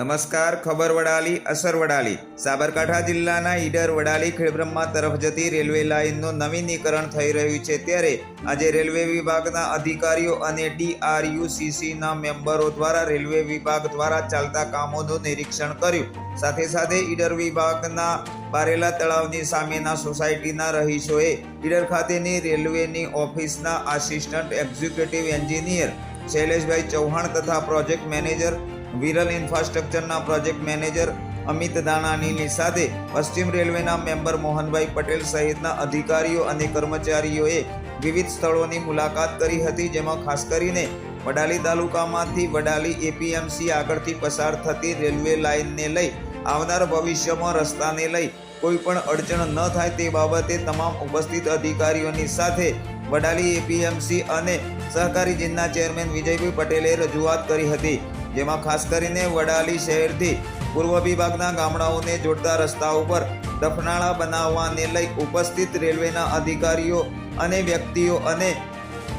નમસ્કાર, ખબર વડાલી, અસર વડાલી. સાબરકાંઠા જિલ્લાના ઈડર વડાલી ખેડબ્રહ્મા તરફ જતી રેલવે લાઇનનું નવીનીકરણ થઈ રહ્યું છે. ત્યારે આજે રેલવે વિભાગના અધિકારીઓ અને ડીઆરયુસીસીના મેમ્બરો દ્વારા રેલવે વિભાગ દ્વારા ચાલતા કામોનું નિરીક્ષણ કર્યું. સાથે સાથે ઈડર વિભાગના બારેલા તળાવની સામેના સોસાયટીના રહીશોએ ઈડર ખાતેની રેલવેની ઓફિસના આસિસ્ટન્ટ, એક્ઝિક્યુટિવ એન્જિનિયર શૈલેષભાઈ ચૌહાણ તથા પ્રોજેક્ટ મેનેજર વિરલ ઇન્ફ્રાસ્ટ્રક્ચરના પ્રોજેક્ટ મેનેજર અમિત દાણાનીની સાથે પશ્ચિમ રેલવેના મેમ્બર મોહનભાઈ પટેલ સહિતના અધિકારીઓ અને કર્મચારીઓએ વિવિધ સ્થળોની મુલાકાત કરી હતી, જેમાં ખાસ કરીને વડાલી તાલુકામાંથી વડાલી એપીએમસી આગળથી પસાર થતી રેલવે લાઇનને લઈ આવનાર ભવિષ્યમાં રસ્તાને લઈ કોઈ પણ અડચણ ન થાય તે બાબતે તમામ ઉપસ્થિત અધિકારીઓની સાથે વડાલી એપીએમસી અને સહકારી જિલ્લા ચેરમેન વિજયભાઈ પટેલે રજૂઆત કરી હતી. જેમાં ખાસ કરીને વડાલી શહેરથી પૂર્વ વિભાગના ગામડાઓને જોડતા રસ્તા ઉપર દફનાળા બનાવવાને લઈ ઉપસ્થિત રેલવેના અધિકારીઓ અને વ્યક્તિઓ અને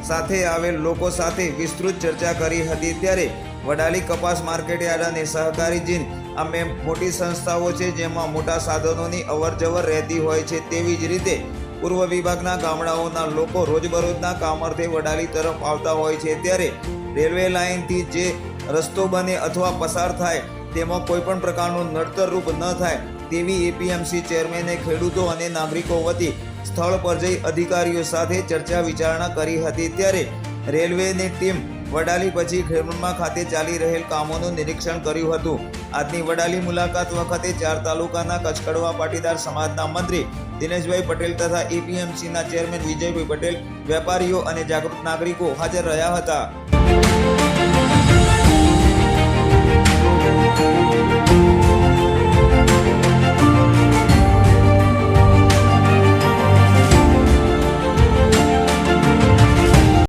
સાથે આવેલ લોકો સાથે વિસ્તૃત ચર્ચા કરી હતી. ત્યારે વડાલી કપાસ માર્કેટ યાર્ડ અને સહકારી જીન આ મોટી સંસ્થાઓ છે જેમાં મોટા સાધનોની અવરજવર રહેતી હોય છે. તેવી જ રીતે પૂર્વ વિભાગના ગામડાઓના લોકો રોજબરોજના કામરથી વડાલી તરફ આવતા હોય છે. ત્યારે રેલવે લાઇનથી જે રસ્તો બને અથવા પસાર થાય, તેમાં કોઈ પણ પ્રકારનું નડતરરૂપ ન થાય, તેવી એપીએમસી ચેરમેને ખેડૂતો અને નાગરિકો વતી સ્થળ પર જઈ અધિકારીઓ સાથે ચર્ચા વિચારણા કરી હતી. ત્યારે રેલવેની ટીમ વડાલી પછી ખેડબ્રહ્મા ખાતે ચાલી રહેલ કામોનું નિરીક્ષણ કર્યું હતું. આજની વડાલી મુલાકાત વખતે ચાર તાલુકાના કચકડવા પાટીદાર સમાજના મંત્રી દિનેશભાઈ પટેલ તથા એપીએમસીના ચેરમેન વિજયભાઈ પટેલ, વેપારીઓ અને જાગૃત નાગરિકો હાજર રહ્યા હતા.